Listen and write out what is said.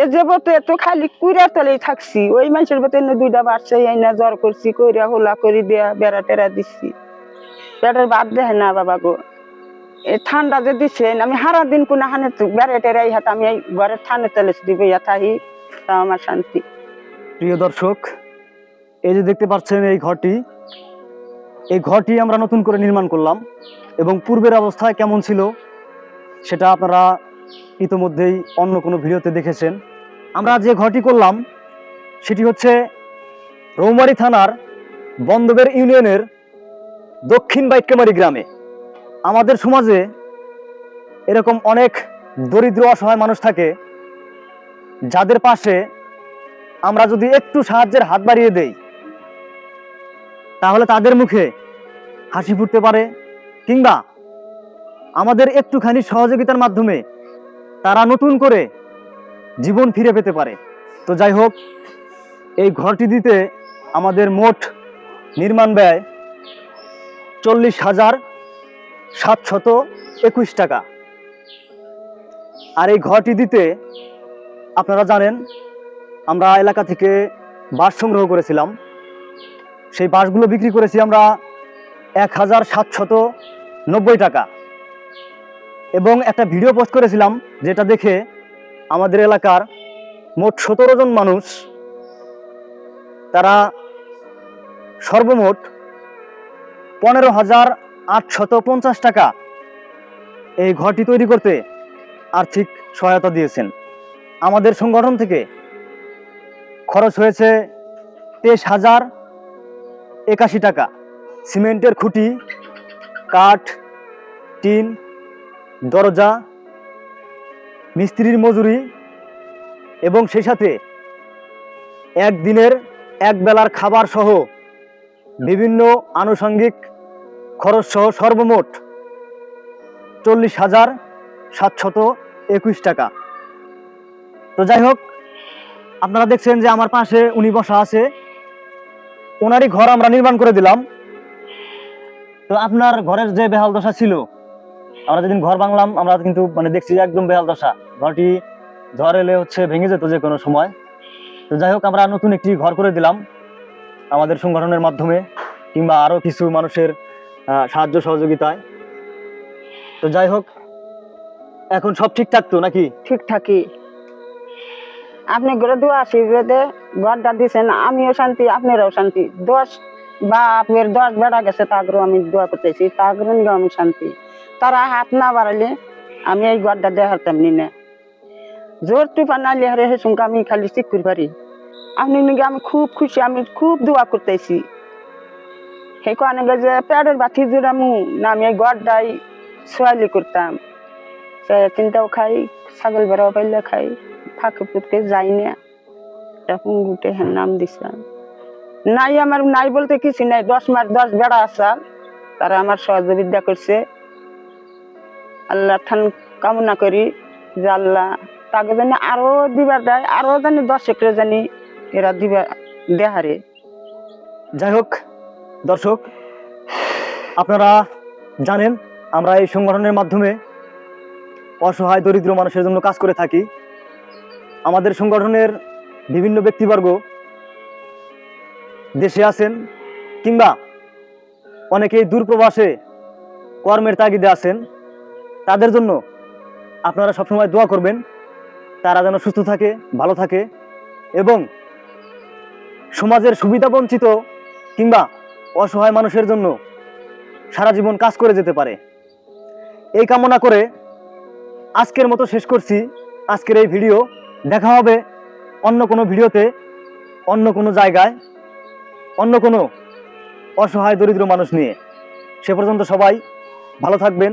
এ যে বতে তো খালি কুড়া তলেই থাকছি। ওই মানুষের বতে দুইটা বাচ্চা এই না জ্বর করছি, কইরা হোলা করে দেয়া বেড়া টেরা দিচ্ছি পেটের বাদ দেয় না বাবা গো। এই ঠান্ডা যে দিচ্ছে আমি হারা দিন কোন হানে বেড়া টেরাই হাত, আমি এই ঘরের ঠান্ডা তেলে দিব ইয়া থাহি তা আমার শান্তি। প্রিয় দর্শক, এই যে দেখতে পাচ্ছেন এই ঘরটি এই ঘরটি আমরা নতুন করে নির্মাণ করলাম এবং পূর্বের অবস্থায় কেমন ছিল, সেটা আপনারা ইতোমধ্যেই অন্য কোনো ভিডিওতে দেখেছেন। আমরা যে ঘরটি করলাম, সেটি হচ্ছে রৌমারী থানার বন্দবের ইউনিয়নের দক্ষিণ বাইক্যমারি গ্রামে। আমাদের সমাজে এরকম অনেক দরিদ্র অসহায় মানুষ থাকে, যাদের পাশে আমরা যদি একটু সাহায্যের হাত বাড়িয়ে দেই, তাহলে তাদের মুখে হাসি ফুটতে পারে, কিংবা আমাদের একটুখানি সহযোগিতার মাধ্যমে তারা নতুন করে জীবন ফিরে পেতে পারে। তো যাই হোক, এই ঘরটি দিতে আমাদের মোট নির্মাণ ব্যয় চল্লিশ হাজার সাতশত একুশ টাকা। আর এই ঘরটি দিতে আপনারা জানেন, আমরা এলাকা থেকে বাঁশ সংগ্রহ করেছিলাম। সেই বাঁশগুলো বিক্রি করেছি আমরা এক হাজার সাতশত নব্বই টাকা। এবং একটা ভিডিও পোস্ট করেছিলাম যেটা দেখে আমাদের এলাকার মোট সতেরো জন মানুষ, তারা সর্বমোট পনেরো হাজার আটশত পঞ্চাশ টাকা এই ঘরটি তৈরি করতে আর্থিক সহায়তা দিয়েছেন। আমাদের সংগঠন থেকে খরচ হয়েছে তেইশ হাজার একাশি টাকা। সিমেন্টের খুঁটি, কাঠ, টিন দরজা, মিস্ত্রির মজুরি এবং সেই সাথে একদিনের এক বেলার খাবার সহ বিভিন্ন আনুষঙ্গিক খরচ সহ সর্বমোট চল্লিশ হাজার সাতশত একুশ টাকা। তো যাই হোক, আপনারা দেখছেন যে আমার পাশে উনি বসা আছে। ওনারই ঘর আমরা নির্মাণ করে দিলাম। তো আপনার ঘরের যে বেহাল দশা ছিল আমরা যেদিন ঘর বাংলাম আমরা কিন্তু মানে দেখছি একদম বেহাল দশা। ঘরটি ঝড় এলে হচ্ছে ভেঙে যেত যে কোনো সময়। তো যাই হোক, আমরা নতুন একটি ঘর করে দিলাম আমাদের সংগঠনের মাধ্যমে কিংবা আরও কিছু মানুষের সাহায্য সহযোগিতায়। তো যাই হোক, এখন সব ঠিকঠাক তো নাকি? ঠিকঠাকই। আপনি ঘরে দোয়া আশীর্বাদে ঘরটা দিছেন, আমিও শান্তি, আপনারাও শান্তি। দশ বা আপনার দশ বেড়া গেছে তাগরও আমি দোয়া করতেছি তাগরও আমি শান্তি। তারা হাত না বাড়ালে আমি এই ঘরটা দেখার তেমনি না। জোর তুফান নালে হারে হে সঙ্গে আমি খালি চিকুর পারি আপনি নিগে আমি খুব খুশি, আমি খুব দোয়া করতেছি। সেই কারণে যে পেটের বাতি জোড়ামু, না আমি এই ঘরটাই সোয়ালি করতাম। তিনটাও খাই, ছাগল বেড়াও পাইলে খাই, ফাঁকে ফুটকে যাই না। এখন গুটে হ্যাঁ নাম দিছিলাম। নাই আমার, নাই বলতে কিছু নাই, দশ মাস দশ বেড়া আসাল। তারা আমার সহযোগিতা করছে। আল্লাহ থান কামনা করি যে আল্লাহ তাকে জানি আরও দিবার দেয় আরও জানি দশ একরে জানি এরা দিবা দেহারে। যাই হোক, দর্শক, আপনারা জানেন, আমরা এই সংগঠনের মাধ্যমে অসহায়, দরিদ্র মানুষের জন্য কাজ করে থাকি। আমাদের সংগঠনের বিভিন্ন ব্যক্তিবর্গ দেশে আছেন কিংবা অনেকেই দূরপ্রবাসে কর্মের তাগিদে আছেন। তাদের জন্য আপনারা সবসময় দোয়া করবেন। তারা যেন সুস্থ থাকে, ভালো থাকে এবং সমাজের সুবিধা বঞ্চিত কিংবা অসহায় মানুষের জন্য সারা জীবন কাজ করে যেতে পারে। এই কামনা করে আজকের মতো শেষ করছি। আজকের এই ভিডিও দেখা হবে অন্য কোনো ভিডিওতে, অন্য কোনো জায়গায়, অন্য কোনো অসহায় দরিদ্র মানুষ নিয়ে। সে পর্যন্ত সবাই ভালো থাকবেন।